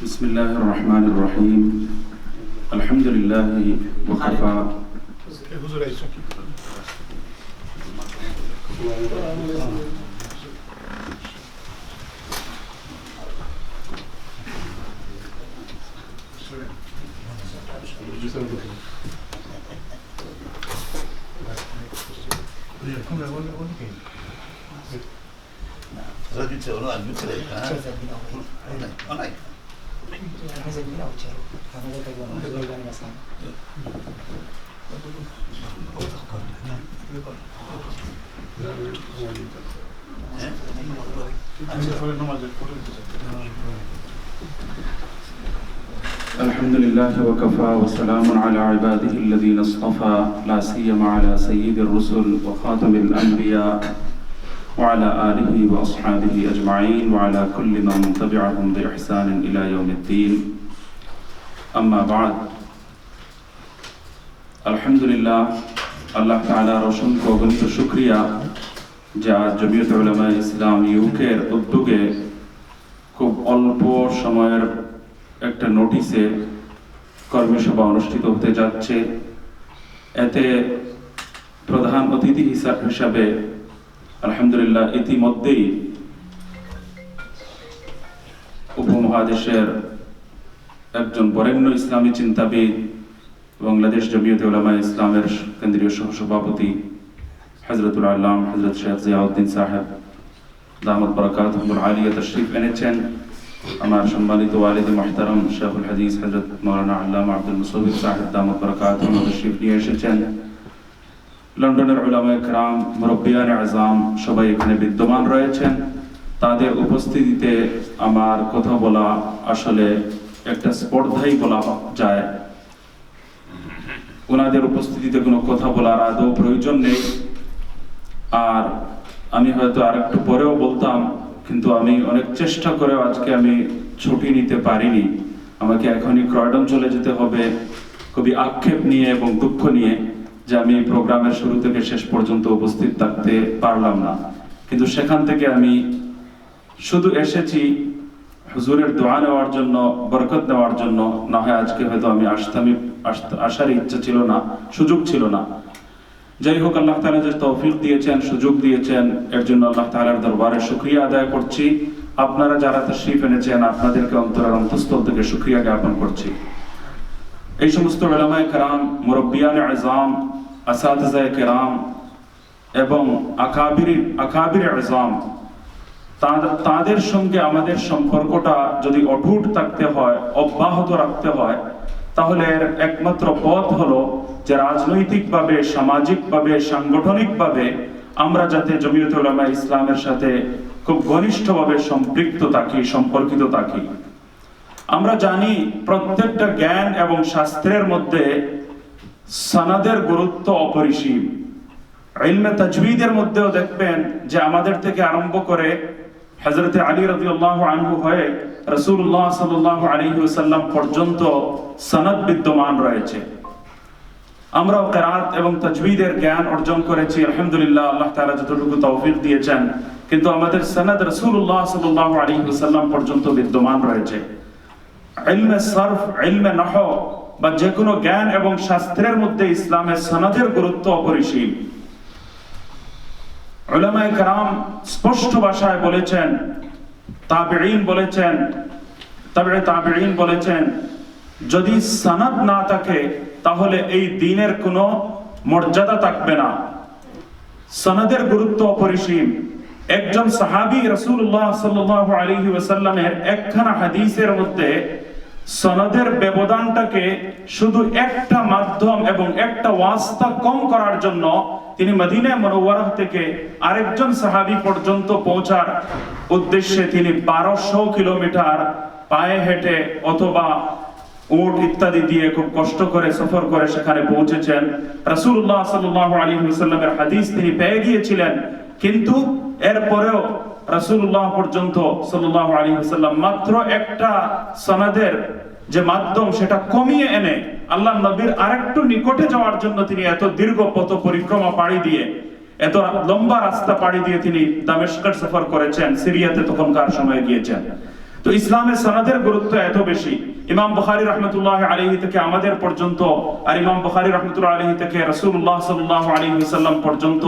بسم الله الرحمن الرحيم. الحمد لله وكفى. الحمد لله وكفى وسلام على عباده الذين اصطفى لا سيما على سيد الرسل وخاتم الأنبياء. وعلى آله وأصحابه أجمعين وعلى كل من تبعهم بإحسان إلى يوم الدين أما بعد الحمد لله আল্লাহ তাআলার অসংখ্য অগণিত শুকরিয়া যা জমিয়ত উলামা ইসলাম ইউকের উদ্যোগে খুব অল্প সময়ের একটা নোটিশে কর্মসভা অনুষ্ঠিত হতে যাচ্ছে এতে প্রধান অতিথি হিসাব হিসাবে আলহামদুলিল্লাহ, ইতিমধ্যেই উপমহাদেশের একজন বরেণ্য ইসলামী চিন্তাবিদ, বাংলাদেশ জমিয়তে উলামা ইসলামের কেন্দ্রীয় সহসভাপতি হজরতুল আল্লাম হজরত শেখ জিয়াউদ্দিন সাহেব দামদ বরকাত আলিয়া তশরিফ এনেছেন। আমার সম্মানিত ওয়ালিদ মোহতারম শেখুল হাদিস হজরত মৌলানা আল্লামা আব্দুল মুসবির সাহেব দামদ বরকাত তশরিফ নিয়ে এসেছেন। লন্ডনের উলামা একরাম মুরব্বিয়ান আজম সবাই এখানে বিদ্যমান রয়েছেন। তাদের উপস্থিতিতে আমার কথা বলা আসলে একটা স্পর্ধাই বলা যায়। ওনাদের উপস্থিতিতে কোনো কথা বলার আদৌ প্রয়োজন নেই। আর আমি হয়তো আর একটু পরেও বলতাম, কিন্তু আমি অনেক চেষ্টা করেও আজকে আমি ছুটি নিতে পারিনি। আমাকে এখনই ক্রয়ডন চলে যেতে হবে। খুবই আক্ষেপ নিয়ে এবং দুঃখ নিয়ে। যে আমি প্রোগ্রামের শুরু থেকে শেষ পর্যন্ত উপস্থিত থাকতে পারলাম না। কিন্তু সেখান থেকে আমি শুধু এসেছি হুজুরের দোয়া নেওয়ার জন্য, বরকত নেওয়ার জন্য। না হয় আজকে হয়তো আমি আসতামই আসার ইচ্ছা ছিল না, সুযোগ ছিল না। যাই হোক, আল্লাহ তাআলা যে তৌফিক দিয়েছেন, সুযোগ দিয়েছেন, এর জন্য আল্লাহ তাআলার দরবারে শুকরিয়া আদায় করছি। আপনারা যারা তশরিফ এনেছেন, আপনাদেরকে অন্তরের অন্তঃস্থল থেকে শুকরিয়া জ্ঞাপন করছি। এই সমস্ত উলামায়ে কেরাম, মুরব্বিয়ান আজম আসাতিজায়ে কেরাম এবং আকাবির আকাবির আজম। তাঁদের- সঙ্গে আমাদের সম্পর্কটা যদি অটুট থাকতে হয়, অব্যাহত রাখতে হয়, তাহলে এর একমাত্র পথ হলো যে রাজনৈতিকভাবে, সামাজিকভাবে, সাংগঠনিকভাবে আমরা যাতে জমিয়ত উলামা ইসলামের সাথে খুব ঘনিষ্ঠভাবে সম্পৃক্ত থাকি, সম্পর্কিত থাকি। আমরা জানি প্রত্যেকটা জ্ঞান এবং শাস্ত্রের মধ্যে সনদের গুরুত্ব অপরিসীম। ইলমে তাজবিদের মধ্যেও দেখবেন যে আমাদের থেকে আরম্ভ করে হযরতে আলী রাদিয়াল্লাহু আনহু হয়ে রসুল্লাহ সাল্লাল্লাহু আলাইহি ওয়াসাল্লাম পর্যন্ত সনদ বিদ্যমান রয়েছে। আমরাও কেরাত এবং তাজবিদের জ্ঞান অর্জন করেছি, আলহামদুলিল্লাহ, আল্লাহ তাআলা যতটুকু তৌফিক দিয়েছেন। কিন্তু আমাদের সনদ রাসূলুল্লাহ সাল্লাল্লাহু আলাইহি ওয়াসাল্লাম পর্যন্ত বিদ্যমান রয়েছে। ইলমে সরফ, ইলমে নহব বা যে কোনো জ্ঞান এবং শাস্ত্রের মধ্যে ইসলামের সনদের গুরুত্ব অপরিসীম। উলামায়ে কেরাম স্পষ্ট ভাষায় বলেছেন, তাবেঈন বলেছেন তবে তাবেঈন বলেছেন, যদি সনদ না থাকে, তাহলে এই দিনের কোনো মর্যাদা থাকবে না। সনদের গুরুত্ব অপরিসীম। একজন সাহাবী রাসূলুল্লাহ সাল্লাল্লাহু আলাইহি ওয়াসাল্লামের একখানা হাদিসের মধ্যে সনদের ব্যবধানটাকে শুধু একটা মাধ্যম এবং একটা ওয়াস্তা কম করার জন্য তিনি মদিনা মনোয়ারা থেকে আরেকজন সাহাবী পর্যন্ত পৌঁছার উদ্দেশ্যে তিনি বারোশো কিলোমিটার পায়ে হেঁটে অথবা উট ইত্যাদি দিয়ে খুব কষ্ট করে সফর করে সেখানে পৌঁছেছেন। রাসূলুল্লাহ সাল্লাল্লাহু আলাইহি ওয়াসাল্লামের হাদিস তিনি পেয়ে গিয়েছিলেন। কিন্তু এরপরেও রাসূলুল্লাহ পর্যন্ত সাল্লাল্লাহু আলাইহি ওয়াসাল্লাম মাত্র একটা সনদের যে মাধ্যম সেটা কমিয়ে এনে আল্লাহ নবীর আরেকটু নিকটে যাওয়ার জন্য তিনি এত দীর্ঘ পথ পরিক্রমা পাড়ি দিয়ে, এত লম্বা রাস্তা পাড়ি দিয়ে তিনি দামেস্কের সফর করেছেন, সিরিয়াতে তখনকার সময় গিয়েছেন। তো ইসলামের সনাদের গুরুত্ব এত বেশি। ইমাম বুখারী রহমতুল্লাহ আলাইহি থেকে আমাদের পর্যন্ত আর ইমাম বুখারী রহমতুল্লাহ আলাইহি থেকে রাসূলুল্লাহ সাল্লাল্লাহু আলাইহি ওয়াসাল্লাম পর্যন্ত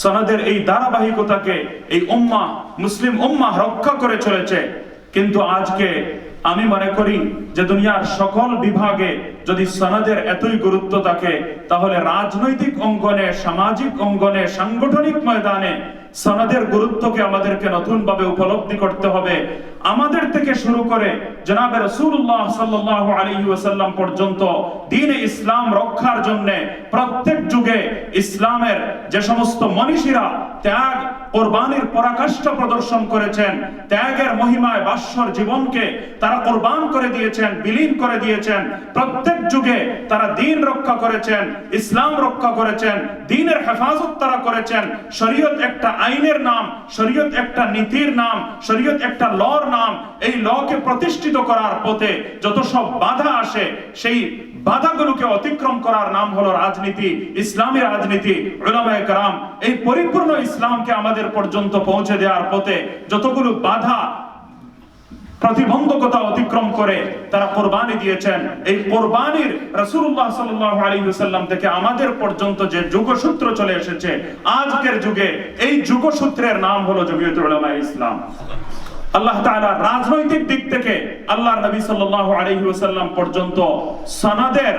সনদের এই ধারাবাহিকতাকে এই উম্মা, মুসলিম উম্মা রক্ষা করে চলেছে। কিন্তু আজকে আমি মনে করি যে দুনিয়ার সকল বিভাগে যদি সনাদের এতই গুরুত্ব থাকে, তাহলে রাজনৈতিক অঙ্গনে, সামাজিক অঙ্গনে, সাংগঠনিক ময়দানে সনদের গুরুত্বকে আমাদেরকে নতুন ভাবে উপলব্ধি করতে হবে। আমাদের থেকে শুরু করে জনাবে রসুল্লাহ সাল্লাহ আলী ওয়াসাল্লাম পর্যন্ত দিনে ইসলাম রক্ষার জন্য প্রত্যেক যুগে ইসলামের যে সমস্ত মনীষীরা ত্যাগ, কোরবানির পরাকাষ্ঠা প্রদর্শন করেছেন, ত্যাগের মহিমায় বাশ্বর জীবনকে তারা কোরবান করে দিয়েছেন, বিলীন করে দিয়েছেন, প্রত্যেক যুগে তারা দিন রক্ষা করেছেন, ইসলাম রক্ষা করেছেন, দিনের হেফাজত তারা করেছেন, শরীয়ত একটা আইনের নাম, শরীয়ত একটা নীতির নাম, শরীয়ত একটা লর নাম, এই লকে প্রতিষ্ঠিত করার পথে যত সব বাধা আসে, সেই বাধাগুলোকে অতিক্রম করার নাম হলো রাজনীতি, ইসলামী রাজনীতি। উলামায়ে কেরাম, এই পরিপূর্ণ ইসলামকে আমাদের পর্যন্ত পৌঁছে দেওয়ার পথে যতগুলো বাধা, প্রতিবন্ধকতা অতিক্রম করে তারা কোরবানি দিয়েছেন। এই কোরবানির রাসূলুল্লাহ সাল্লাল্লাহু আলাইহি ওয়াসাল্লাম থেকে আমাদের পর্যন্ত যে যুগসূত্র চলে এসেছে, আজকের যুগে এই যুগসূত্রের নাম হলো জমিয়তুল উলামা ইসলাম। আল্লাহ তাআলা রাজনৈতিক দিক থেকে আল্লাহর নবী সাল্লাল্লাহু আলাইহি ওয়াসাল্লাম পর্যন্ত সনদের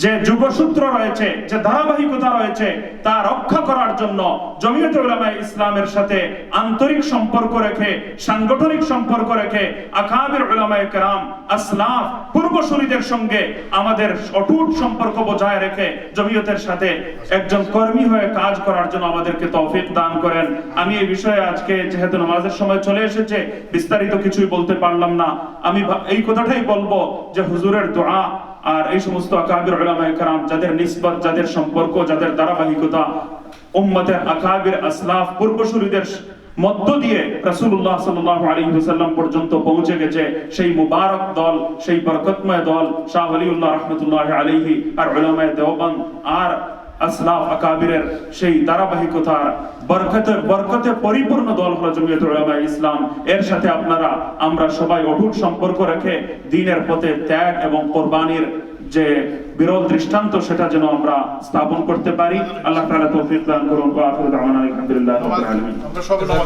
যে যুগসূত্র রয়েছে, যে ধারাবাহিকতা রয়েছে, তা রক্ষা করার জন্য জমিয়তে উলামা ইসলামের সাথে আন্তরিক সম্পর্ক রেখে, সাংগঠনিক সম্পর্ক রেখে আকাবির উলামায়ে কেরাম, আসলাফ, পূর্বসূরীদের সঙ্গে আমাদের অটুট সম্পর্ক বজায় রেখে জমিয়তের সাথে একজন কর্মী হয়ে কাজ করার জন্য আমাদেরকে তৌফিক দান করেন। আমি এই বিষয়ে আজকে যেহেতু নামাজের সময় চলে এসেছে, বিস্তারিত কিছুই বলতে পারলাম না। আমি এই কথাটাই বলব যে হুজুরের দোয়া আর এই সমস্ত আকাবির উলামায়ে কেরাম যাদের নিসবত, যাদের সম্পর্ক, যাদের ধারাবাহিকতা, উম্মতের আকাবির আসলাফ, পূর্বসূরীদের মধ্য দিয়ে রাসূলুল্লাহ সাল্লাল্লাহু আলাইহি ওয়াসাল্লাম পর্যন্ত পৌঁছে গেছে, সেই মুবারক দল, সেই বরকতময় দল শাহ ওলিউল্লাহ রাহমাতুল্লাহি আলাইহি আর উলামায়ে দেওবন্দ। আর আসলাফ আকাবিরের সেই ধারাবাহিকতার বরকতে বরকতে পরিপূর্ণ দল হলো জমিয়ত উলামা ইসলাম। এর সাথে আপনারা, আমরা সবাই অটুট সম্পর্ক রেখে দিনের পথে ত্যাগ এবং কোরবানির যে বিরল দৃষ্টান্ত, সেটা যেন আমরা স্থাপন করতে পারি। আল্লাহ তাআলা তৌফিক দান করুন। ওয়া আখিরু দাওয়ানা আলহামদুলিল্লাহ রাব্বিল আলামিন।